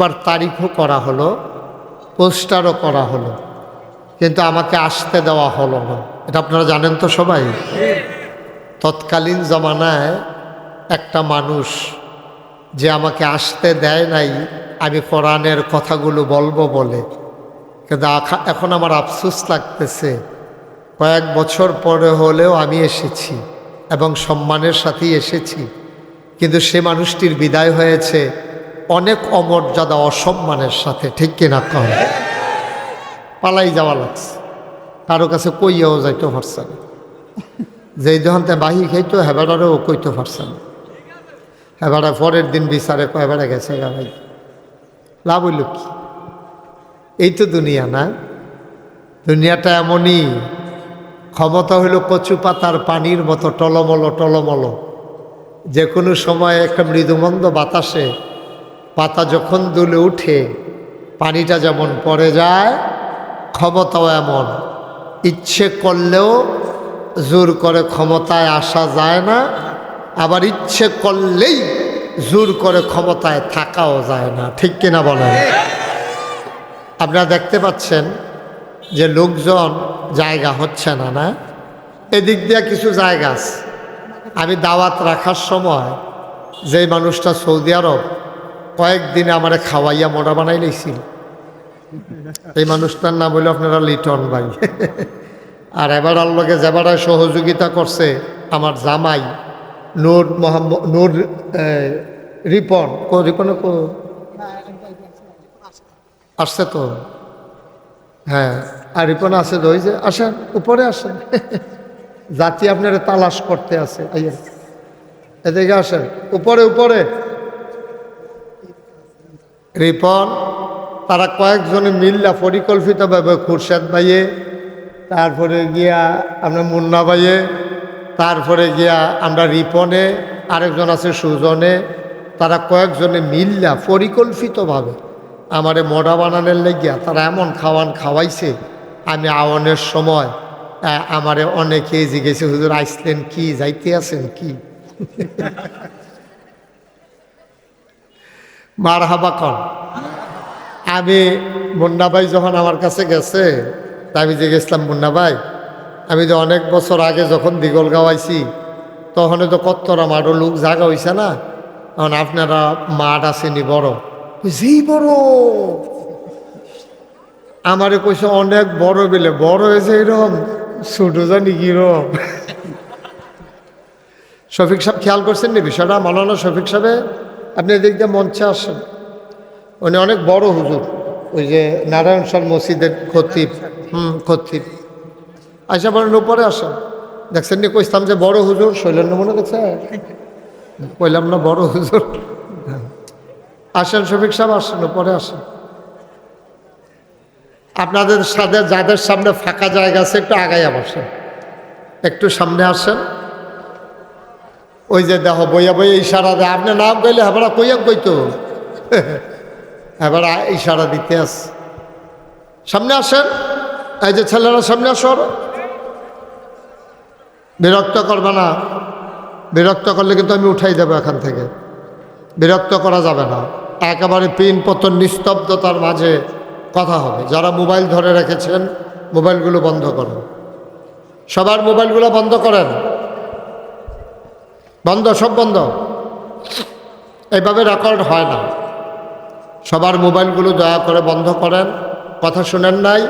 আমার তারিখও করা হলো, পোস্টারও করা হলো, কিন্তু আমাকে আসতে দেওয়া হলো না। এটা আপনারা জানেন তো সবাই? তৎকালীন জমানায় একটা মানুষ যে আমাকে আসতে দেয় নাই, আমি কোরআনের কথাগুলো বলব বলে। কিন্তু এখন আমার আফসোস লাগতেছে, কয়েক বছর পরে হলেও আমি এসেছি এবং সম্মানের সাথেই এসেছি। কিন্তু সে মানুষটির বিদায় হয়েছে অনেক অমর্যাদা অসম্মানের সাথে, ঠিক কিনা? কম পালাই যাওয়া লাগছে। কারও কাছে কইয়াও যাইতে পারছে না। যেই দহন্তে বাহি খাইতো হেবারেও কইতে পারছে না। হেবারে পরের দিন বিচারে কয়বারে গেছে গা ভাই। লাভ হইল কি? এই তো দুনিয়া না। দুনিয়াটা এমনই। ক্ষমতা হইল কচু পাতার পানির মতো টলমল টলমল। যে কোনো সময় একটা মৃদুমন্দ বাতাসে পাতা যখন দুলে উঠে, পানিটা যেমন পড়ে যায়, ক্ষমতাও এমন। ইচ্ছে করলেও জোর করে ক্ষমতায় আসা যায় না, আবার ইচ্ছে করলেই জোর করে ক্ষমতায় থাকাও যায় না। ঠিক কিনা বলেন? আপনারা দেখতে পাচ্ছেন যে লোকজন জায়গা হচ্ছে না না? এদিক দিয়ে কিছু জায়গা আছে। আমি দাওয়াত রাখার সময় যে মানুষটা সৌদি আরব কয়েকদিনে আমারে খাওয়াইয়া মোড়া বানাই লইছিল। এই মানুষটার নাম হইল আপনারা লিটন ভাই। আর এবার আল্লোকে যেবারায় সহযোগিতা করছে আমার জামাই, নূর মোহাম্মদ, নূর রিপন রিপনে আসছে তো? হ্যাঁ আর রিপন আছে তো, ওই যে, আসেন, উপরে আসেন। জাতি আপনারা তালাশ করতে আছে এদিকে আসেন, উপরে উপরে। রিপন, তারা কয়েকজনে মিল্লা পরিকল্পিতভাবে খুরশেদ ভাইয়ে, তারপরে গিয়া আমরা মুন্না ভাইয়ে, তারপরে গিয়া আমরা রিপনে, আরেকজন আছে সুজনে, তারা কয়েকজনে মিল্লা পরিকল্পিতভাবে আমারে মোড়া বানানোর লেগিয়া তারা এমন খাওয়ান খাওয়াইছে, আমি আওয়ানের সময় আমারে অনেকে জিজ্ঞেসে, হুজুর আইসলেন কি? যাইতে আছেন কি? মার হাবা কন। আমি মুন্না ভাই যখন আমার কাছে গেছে, তা আমি যে গেছিলাম মুন্না ভাই, আমি যে অনেক বছর আগে যখন দিগল গাওয়াইছি তখন তো কত্তরা মাঠও লোক জাগা হইছে না? এখন আপনারা মাঠ আসেনি বড়? জি, বড়। আমারে কইছে, অনেক বড় বিলে, বড় হয়েছে এরকম, ছোট জানি কিরম? শফিক সাহেব খেয়াল করছেন নি বিষয়টা? মালানা শফিক সাহেবে আপনি এদিক দিয়ে মঞ্চে আসেন। উনি অনেক বড় হুজুর। ওই যে নারায়ণ সাল মসজিদের খতিব। হুম, খতিব। আইসা বলেন উপরে আসেন। দেখছেন নি কইতাম যে বড় হুজুর? শৈলেন মনে দেখছে? কইলাম না, বড় হুজুর। আসেন, শফিক সাহেব আসেন, উপরে আসেন। আপনাদের সাথে যাদের সামনে ফাঁকা জায়গা আছে, একটু আগাইয়া বসেন। একটু সামনে আসেন। ওই যে দেখো বইয়া বইয়া ইশারা দেয়। আপনি নাম কইলে হেবড়া কইয়া কইতো হেবড়া ইশারা দিতে আস। সামনে আসেন। এই যে ছেলেরা সামনে আসো। বিরক্ত করবে না। বিরক্ত করলে কিন্তু আমি উঠাই দেবো এখান থেকে। বিরক্ত করা যাবে না। একেবারে পিন পতন নিস্তব্ধতার মাঝে কথা হবে। যারা মোবাইল ধরে রেখেছেন, মোবাইলগুলো বন্ধ করেন। সবার মোবাইলগুলো বন্ধ করেন। বন্ধ, সব বন্ধ। এইভাবে রেকর্ড হয় না। সবার মোবাইলগুলো দয়া করে বন্ধ করেন, কথা শুনেন নাই।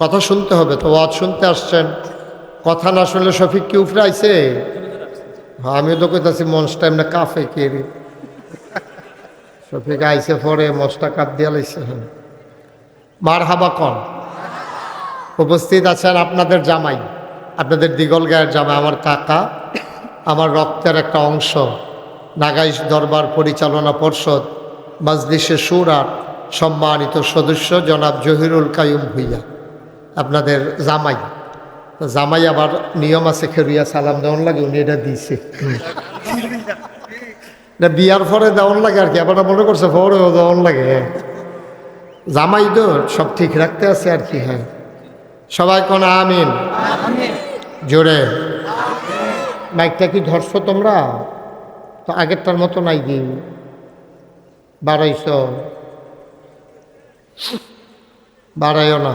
কথা শুনতে হবে তো, ওয়াজ শুনতে আসছেন। কথা না শুনলে শফিক কি উফরে আইছে? হ্যাঁ আমিও তো কইতাছি মঞ্চটা এমনি কাফে কে শফিক আইসে পরে, মঞ্চটা কাপ দিয়া লাইছে। মার হাবা কন। উপস্থিত আছেন আপনাদের জামাই। আপনাদের দিগল গায়ের জামাই আমার কাকা, আমার রক্তের একটা অংশ, নাগাইশ দরবার পরিচালনা পর্ষদ মাজলিসে সুরার সম্মানিত সদস্য জনাব জহিরুল কায়ুম ভুইয়া। আপনাদের জামাই। জামাই আবার নিয়ম আছে, খেরুইয়া সালাম দেওয়ান লাগে, উনি এটা দিয়েছে। না, বিয়ার পরে দেওয়ান লাগে আর কি আবার মনে করছে পরেও দেওয়ান লাগে জামাই তো সব ঠিক রাখতে আছে আর কি হ্যাঁ। সবাই কোন আমিন। জোরে। মাইকটা কি ধরছো তোমরা? তো আগেরটার মতো নাই কি বাড়াইছ। বাড়াইও না।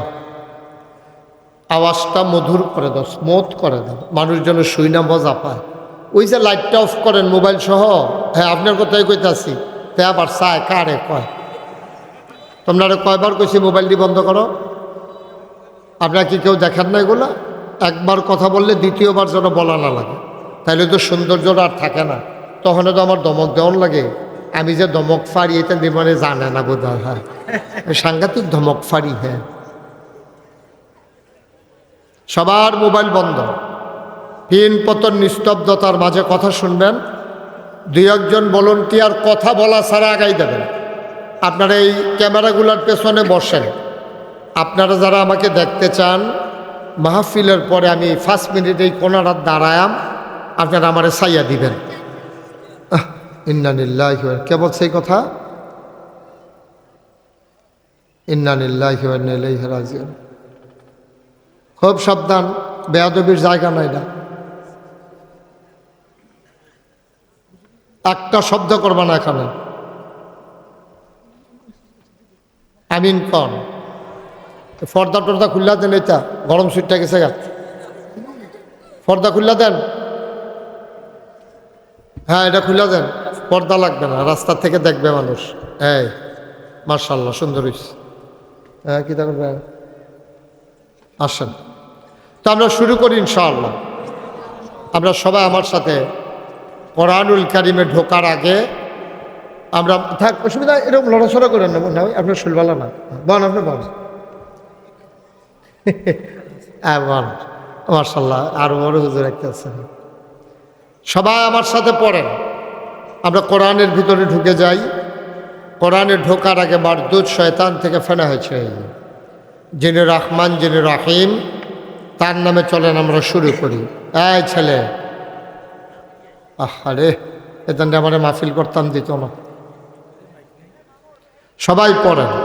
আওয়াজটা মধুর করে দাও, স্মুথ করে দাও। মানুষ যেন শুই না মজা পায়। ওই যে লাইটটা অফ করেন মোবাইল সহ। হ্যাঁ আপনার কথাই কইতাছি। তে আবার চায়, কারে কয়? তোমরা কয়বার কইছি মোবাইলটি বন্ধ করো? আপনারা কি কেউ দেখেন না এগুলা? একবার কথা বললে দ্বিতীয়বার যেন বলা না লাগে। তাহলে তো সৌন্দর্যটা আর থাকে না। তখন তো আমার দমক দেওয়ান লাগে। আমি যে দমক ফাড়ি, এটা মানে জানে না বোধহয় হ্যাঁ। সাংঘাতিক ধমক ফাড়ি হ্যাঁ। সবার মোবাইল বন্ধ। পিন পতন নিস্তব্ধতার মাঝে কথা শুনবেন। দুই একজন ভলন্টিয়ার কথা বলা ছাড়া আগাই দেবেন। আপনারা এই ক্যামেরাগুলোর পেছনে বসেন। আপনারা যারা আমাকে দেখতে চান মাহফিলের পরে আমি ফার্স্ট মিনিট এই কোনারা দাঁড়ায়াম। আপনারা আমারে সাইয়া দিবেন। ইন্নানিল্লাহ কে বলছে এই কথা? ইন্নানিল্লাহ খুব সাবধান, বেয়াদবির জায়গা নাই না। একটা শব্দ করবা না এখানে। আমিন কন। ফর্দা টর্দা খুল্লা দেন এটা গরম সুইটটা গেছে গা। পর্দা খুল্লা দেন। হ্যাঁ এটা খুলে দেন। পর্দা লাগবে না, রাস্তা থেকে দেখবে মানুষ। হ্যাঁ মার্শাল্লাহ সুন্দর হইছে। হ্যাঁ কী দেখবে আসেন। তো আমরা শুরু করি ইনশাআল্লাহ। আমরা সবাই আমার সাথে কোরআনুল কারিমে ঢোকার আগে আমরা থাক, অসুবিধা এরকম লড়াচড়া করেন না মনে হয় আপনার শুলবালা না। বল আপনি বন হ্যাঁ বন মার্শাল্লাহ আরও বড় হুজুর একটা আছে। সবাই আমার সাথে পড়েন। আমরা কোরআনের ভিতরে ঢুকে যাই। কোরআনে ঢোকার আগে মারদুদ শয়তান থেকে ফেনা হয়েছে। যিনি রহমান, যিনি রাহিম, তার নামে চলেন আমরা শুরু করি। এই ছেলে। আহারে এখান আমার মাহফিল করতাম দিত না। সবাই পড়েন।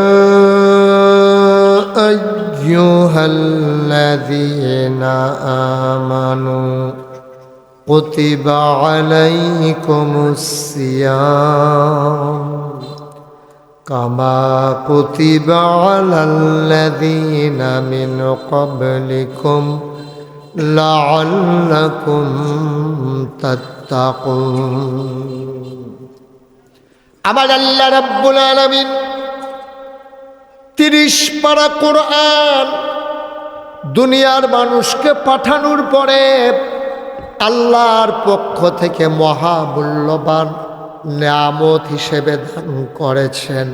أيها الذين آمنوا كتب عليكم الصيام كما كتب على الذين من قبلكم لعلكم تتقون আমার আল্লাহ রাব্বুল আলামিন তিরিশ পারা কোরআন দুনিয়ার মানুষকে পাঠানোর পরে আল্লাহর পক্ষ থেকে মহামূল্যবান নিয়ামত হিসেবে দান করেছেন।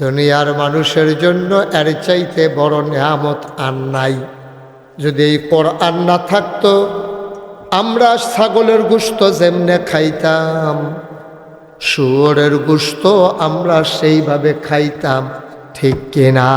দুনিয়ার মানুষের জন্য এর চাইতে বড় নিয়ামত আর নাই। যদি এই কোরআন না থাকতো, আমরা ছাগলের গুস্ত যেমনে খাইতাম, শুয়োরের গুস্ত আমরা সেইভাবে খাইতাম। ঠিক কিনা?